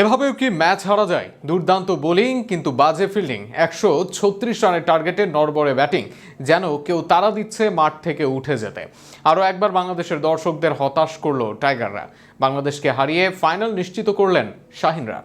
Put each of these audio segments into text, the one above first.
এভাবেও কি ম্যাচ হারা যায়? দুর্দান্ত বোলিং, কিন্তু বাজে ফিল্ডিং। একশো ছত্রিশ রানের টার্গেটে নরবরে ব্যাটিং, যেন কেউ তারা দিচ্ছে মাঠ থেকে উঠে যেতে। আরও একবার বাংলাদেশের দর্শকদের হতাশ করল টাইগাররা। বাংলাদেশকে হারিয়ে ফাইনাল নিশ্চিত করলেন শাহিনরা।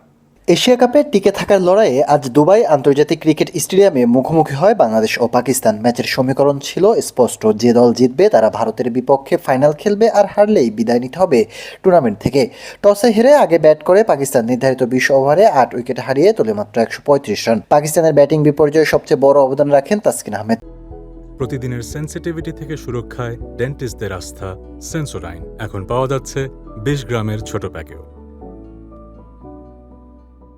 এশিয়া কাপে টিকে থাকার লড়াইয়ে আজ দুবাই আন্তর্জাতিক ক্রিকেট স্টেডিয়ামে মুখোমুখি হয় বাংলাদেশ ও পাকিস্তান। ম্যাচের সমীকরণ ছিল স্পষ্ট। যে দল জিতবে, তারা ভারতের বিপক্ষে ফাইনাল খেলবে আর হারলেই বিদায় নিতে হবে টুর্নামেন্ট থেকে। টসে হেরে আগে ব্যাট করে পাকিস্তান নির্ধারিত বিশ ওভারে আট উইকেট হারিয়ে তোলে মাত্র একশো পঁয়ত্রিশ রান। পাকিস্তানের ব্যাটিং বিপর্যয়ে সবচেয়ে বড় অবদান রাখেন তাসকিন আহমেদ। প্রতিদিনের সেন্সিটিভিটি থেকে সুরক্ষায় ডেন্টিস্টদের আস্থা সেন্সোডাইন। এখন পাওয়া যাচ্ছে বিশ গ্রামের ছোট প্যাকেও।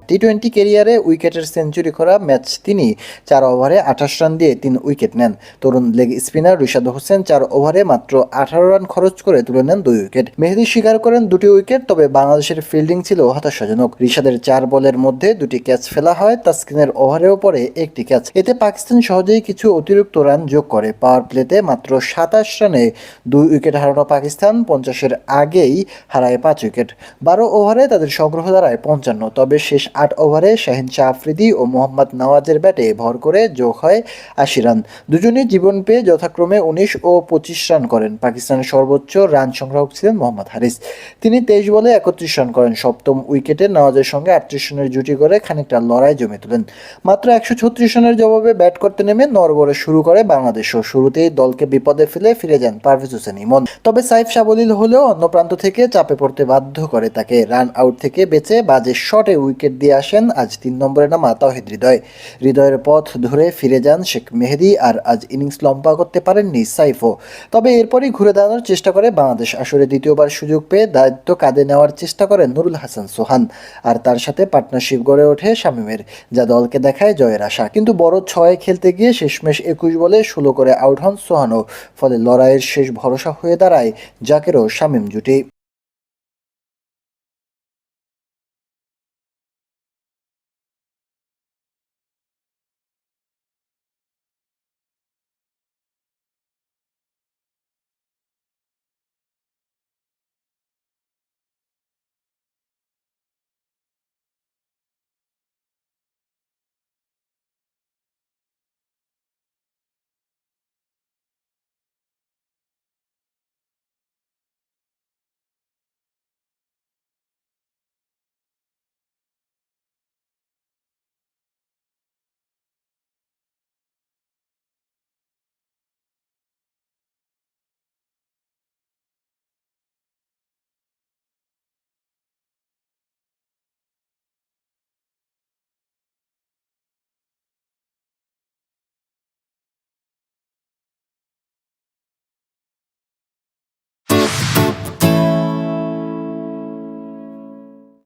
টি টোয়েন্টি কেরিয়ারে উইকেটের সেঞ্চুরি করা ম্যাচ তিনি চার ওভারে আঠাশ রান দিয়ে তিন উইকেট নেন। তরুণ লেগ স্পিনার রিশাদ হোসেন চার ওভারে মাত্র আঠারো রান খরচ করে তুলে নেন দুই উইকেট মেহেদি স্বীকার করেন দুটি উইকেট তবে বাংলাদেশের ফিল্ডিং ছিল হতাশাজনক। রিশাদের চার বলের মধ্যে দুটি ক্যাচ ফেলা হয়, তাসকিনের ওভারেও পরে একটি ক্যাচ এতে পাকিস্তান সহজেই কিছু অতিরিক্ত রান যোগ করে। পাওয়ার প্লেতে মাত্র সাতাশ রানে দুই উইকেট হারানো পাকিস্তান, পঞ্চাশের আগেই হারায় পাঁচ উইকেট বারো ওভারে তাদের সংগ্রহ দাঁড়ায় পঞ্চান্ন, তবে শেষ আট ওভারে শাহিন শাহ আফ্রিদি ও মোহাম্মদ নওয়াজের ব্যাটে ভর করে যোগ হয় আশি রান। দুজনই জীবন পেয়ে যথাক্রমে উনিশ ও পঁচিশ রান করেন। পাকিস্তানের সর্বোচ্চ রান সংগ্রাহক ছিলেন মোহাম্মদ হারিস। তিনি তেইশ বলে একত্রিশ রান করেন। সপ্তম উইকেটে নওয়াজের সঙ্গে আটত্রিশ রানের জুটি করে খানিকটা লড়াই জমে তোলেন। মাত্র একশো ছত্রিশ রানের জবাবে ব্যাট করতে নেমে নরবরে শুরু করে বাংলাদেশও শুরুতেই দলকে বিপদে ফেলে ফিরে যান পারভেজ হোসেন ইমন। তবে সাইফ সাবলীল হলেও অন্য প্রান্ত থেকে চাপে পড়তে বাধ্য করে তাকে রান আউট থেকে বেঁচে বাজে শটে উইকেট দিয়ে আসেন আজ তিন নম্বরে নামা তাহিদ হৃদয়। হৃদয়ের পথ ধরে ফিরে যান শেখ মেহেদি আর আজ ইনিংস লম্বা করতে পারেননি সাইফও তবে এরপরই ঘুরে দাঁড়ানোর চেষ্টা করে বাংলাদেশ। আসরে দ্বিতীয়বার সুযোগ পেয়ে দায়িত্ব কাঁধে নেওয়ার চেষ্টা করেন নুরুল হাসান সোহান। আর তার সাথে পার্টনারশিপ গড়ে ওঠে শামীমের, যা দলকে দেখায় জয়ের আশা। কিন্তু বড় ছয়ে খেলতে গিয়ে শেষমেশ একুশ বলে ষোলো করে আউট হন সোহানও। ফলে লড়াইয়ের শেষ ভরসা হয়ে দাঁড়ায় জাকেরও শামীম জুটি।